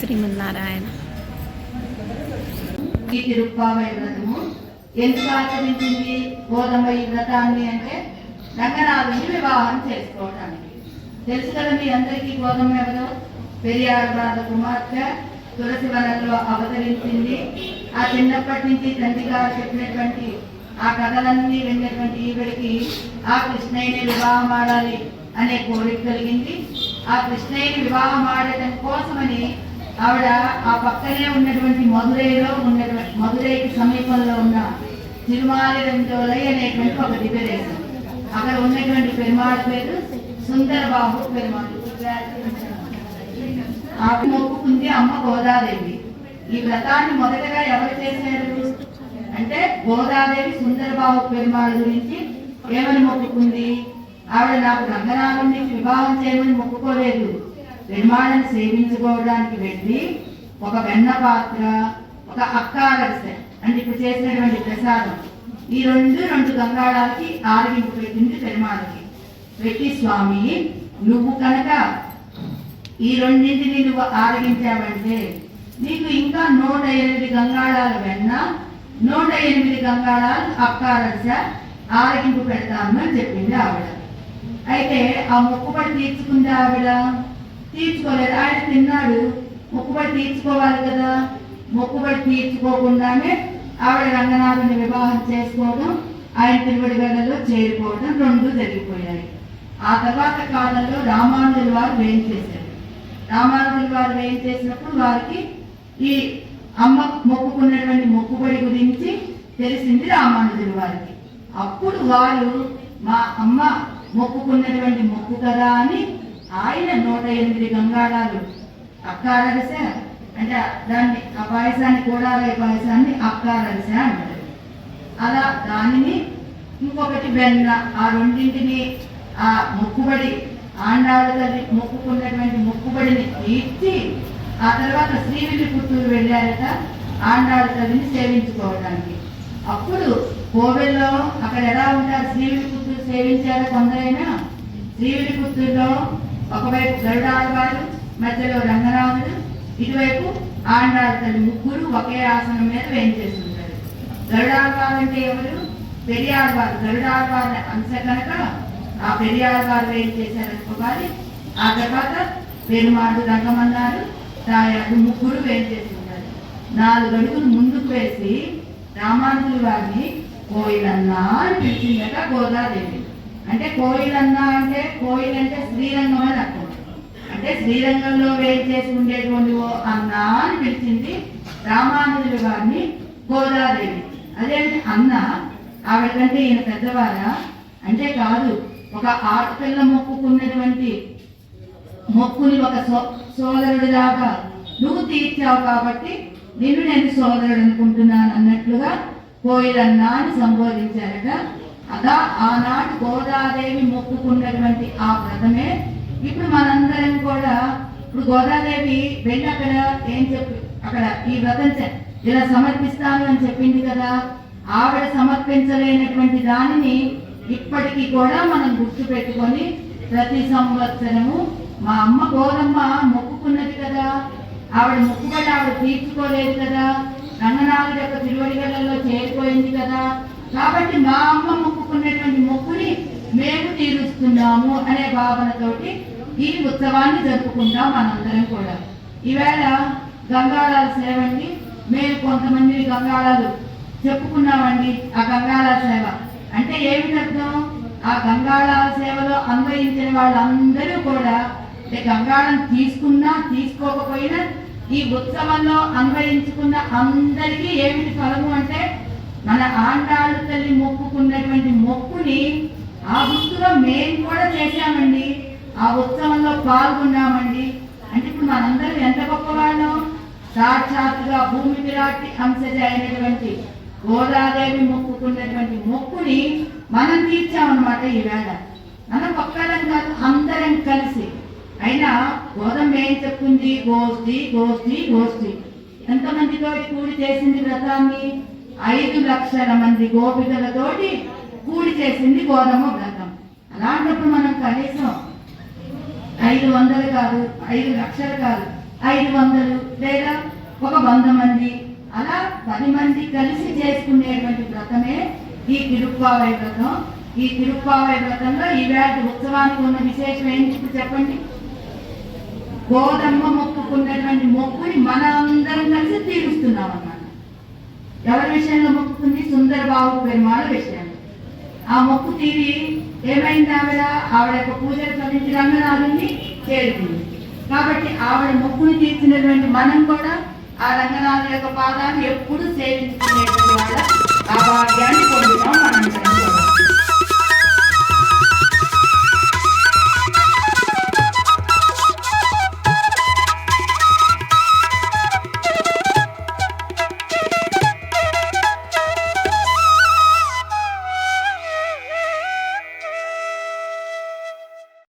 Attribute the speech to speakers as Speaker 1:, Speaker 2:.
Speaker 1: శ్రీమన్నారాయణ. ఇది రుక్మాబాయి వ్రతము ఆచరించింది? గోధుమ ఈ వ్రతాన్ని అంటే రంగనాథుని వివాహం చేసుకోవటానికి. తెలుసు కదా మీ అందరికీ గోధుమ ఎవరు? పెరియార్ బాధ కుమార్తె తులసి వనంలో అవతరించింది. ఆ చిన్నప్పటి నుంచి తండ్రిగా చెప్పినటువంటి ఆ కథలన్నీ వెళ్ళినటువంటి ఈవిడికి ఆ కృష్ణయ్యని వివాహం ఆడాలి అనే కోరిక కలిగింది. ఆ కృష్ణయ్యని వివాహం ఆడటం కోసమని ఆవిడ ఆ పక్కనే ఉన్నటువంటి మధురైలో ఉన్నటువంటి మధురైకి సమీపంలో ఉన్న తిరుమాలి రెండోలై అనేటువంటి ఒక దివ్యదేశం అక్కడ ఉన్నటువంటి పెరుమాళ్ పేరు సుందర బాబు పెరుమాళ్. ఆవిడ మొక్కుకుంది అమ్మ గోదాదేవి. ఈ వ్రతాన్ని మొదటగా ఎవరు చేశారు? అంటే గోదాదేవి సుందరబాబు పెరుమాళ్ గురించి ఏమని మొక్కుకుంది? ఆవిడ నాకు రంగనాథుని వివాహం చేయమని మొక్కుకోలేదు. పెరుమాళని సేవించుకోవడానికి వెళ్ళి ఒక వెన్న పాత్ర ఒక అక్కారసె అంటే ఇప్పుడు చేసినటువంటి ప్రసాదం. ఈ రెండు రెండు గంగాళాలకి ఆరగింపు పెట్టింది పెరుమాళకి. పెట్టి స్వామి నువ్వు కనుక ఈ రెండింటిని నువ్వు ఆరగించావంటే నీకు ఇంకా నూట ఎనిమిది గంగాళాలు వెన్న నూట ఎనిమిది గంగాళాలు అక్కారస ఆరగింపు పెడతాను అని చెప్పింది ఆవిడ. అయితే ఆ మొక్కుబడి తీర్చుకుంది ఆవిడ. తీర్చుకోలేదు. ఆయన తిన్నాడు. మొక్కుబడి తీర్చుకోవాలి కదా. మొక్కుబడి తీర్చుకోకుండానే ఆవిడ రంగనాథుని వివాహం చేసుకోవడం ఆయన తిరువడి గడలో చేరుకోవడం రెండు జరిగిపోయాయి. ఆ తర్వాత కాలంలో రామానుజుల వారు వేయం చేశారు? రామానుజుల వారు వేయం చేసినప్పుడు వారికి ఈ అమ్మ మొక్కుకున్నటువంటి మొక్కుబడి గురించి తెలిసింది రామానుజుల వారికి. అప్పుడు వారు మా అమ్మ మొక్కుకున్నటువంటి మొక్కు కదా అని ఆయన నూట ఎనిమిది గంగాళాలు అక్కారరిస అంటే దాన్ని ఆ పాయసాన్ని కూడాలే పాయసాన్ని అక్కారరిస అంటారు. అలా దానిని ఇంకొకటి వెన్న ఆ రెండింటిని ఆ మొక్కుబడి ఆండాళ్ళ తల్లి మొక్కుకున్నటువంటి మొక్కుబడిని తీర్చి ఆ తర్వాత శ్రీవిల్లి పుత్తూరు వెళ్ళారట ఆండాళ్ళ తల్లిని సేవించుకోవడానికి. అప్పుడు కోవెల్లో అక్కడ ఎలా ఉంటారు? శ్రీవిల్లి పుత్తూరు సేవించారా కొందరైనా? శ్రీవిల్లి ఒకవైపు గరుడాళ్వారు మధ్యలో రంగరాములు ఇటువైపు ఆండాళ్ళ తల్లి ముగ్గురు ఒకే ఆసనం మీద వేయించేస్తుంటారు గరుడాళ్వారు అంటే ఎవరు? పెరియాళ్వారు గరుడాళ్వారి అంశ కనుక ఆ పెరియాళ్వారు వేయించేశారు అనుకోవాలి ఆ తర్వాత పెరుమాడు రంగమన్నారు తాయారు ముగ్గురు వేయించేస్తుంటారు నాలుగు అడుగులు ముందుకు వేసి రామానుజుల వారిని కోయిలన్నా అని పిలిచిందట గోదాదేవి. అంటే కోయిలన్న అంటే కోయిల్ అంటే శ్రీరంగం అని అర్థం. అంటే శ్రీరంగంలో వేరు చేసి ఉండేటువంటి ఓ అన్న అని పిలిచింది రామానుజుల వారిని గోదాదేవి. అదేంటి అన్న? ఆవిడ కంటే ఈయన పెద్దవారా? అంటే కాదు ఒక ఆడపిల్ల మొక్కుకున్నటువంటి మొక్కుని ఒక సో సోదరుడిలాగా నువ్వు తీర్చావు కాబట్టి నిన్ను నేను సోదరుడు అనుకుంటున్నాను అన్నట్లుగా కోయిలన్నా అని సంబోధించారట. అదా ఆనాడు గోదాదేవి మొక్కుకున్నటువంటి ఆ వ్రతమే. ఇప్పుడు మనందరం కూడా ఇప్పుడు గోదాదేవి వెళ్ళి అక్కడ ఏం చెప్పి అక్కడ ఈ వ్రతం ఇలా సమర్పిస్తాను అని చెప్పింది కదా. ఆవిడ సమర్పించలేనటువంటి దానిని ఇప్పటికీ కూడా మనం గుర్తు పెట్టుకొని ప్రతి సంవత్సరము మా అమ్మ గోదమ్మ మొక్కుకున్నది కదా. ఆవిడ మొక్కుబడి ఆవిడ తీర్చుకోలేదు కదా. రంగనాథుడి యొక్క తిరువడిగలలో చేరిపోయింది కదా. కాబట్టి మా అమ్మ మొక్కుకున్నటువంటి మొక్కుని మేము తీరుస్తున్నాము అనే భావనతోటి ఈ ఉత్సవాన్ని జరుపుకుంటాం మనందరం కూడా. ఈవేళ గంగాళాల సేవండి. మేము కొంతమంది గంగాళాలు చెప్పుకున్నామండి. ఆ గంగాళాల సేవ. అంటే ఏమిటి అర్థం? ఆ గంగాళాల సేవలో అన్వయించిన వాళ్ళందరూ కూడా అంటే గంగాళం తీసుకున్నా తీసుకోకపోయినా ఈ ఉత్సవంలో అన్వయించుకున్న అందరికీ ఏమిటి ఫలము అంటే మన ఆండాళ్ళు తల్లి మొక్కుకున్నటువంటి మొక్కుని ఆ గుర్తులో మేము కూడా చేశామండి. ఆ ఉత్సవంలో పాల్గొన్నామండి. అంటే ఇప్పుడు మనందరం ఎంత గొప్పవాళ్ళం? సాక్షాత్తుగా భూమి విరాటి అంశజ అయినటువంటి గోదాదేవి మొక్కుకున్నటువంటి మొక్కుని మనం తీర్చామన్నమాట ఈవేళ. మనం ఒక్కడం కాదు అందరం కలిసి. అయినా గోధం ఏం చెప్తుంది గోష్ఠి గోష్ఠి గోష్ఠి. ఎంతమందితో కూడి చేసింది వ్రతాన్ని? ఐదు లక్షల మంది గోపికలతోటి కూడి చేసింది గోధుమ వ్రతం. అలాంటప్పుడు మనం కనీసం ఐదు వందలు కాదు ఐదు లక్షలు కాదు ఐదు వందలు లేదా ఒక వంద మంది అలా పది మంది కలిసి చేసుకునేటువంటి వ్రతమే ఈ తిరుప్పావై వ్రతం. ఈ తిరుప్పావై వ్రతంలో ఈవేళ ఉత్సవానికి ఉన్న విశేషం ఏంటి ఇప్పుడు చెప్పండి? గోధుమ మొక్కుకున్నటువంటి మొక్కుని మనం అందరం కలిసి తీరుస్తున్నాం అన్నమాట. ఎవరి విషయంలో మొక్కుతుంది సుందర్ బాబు పెరుమాళ విషయంలో. ఆ మొక్కు తీరి ఏమైంది ఆవిడ? ఆవిడ యొక్క పూజలు ఫలించి రంగనాథుని చేరుకుంది. కాబట్టి ఆవిడ మొక్కును తీర్చినటువంటి మనం కూడా ఆ రంగనాథు యొక్క పాదాన్ని ఎప్పుడు సేవించుకునేటువంటి వాళ్ళ ఆ భాగ్యాన్ని పొందుతాం మనం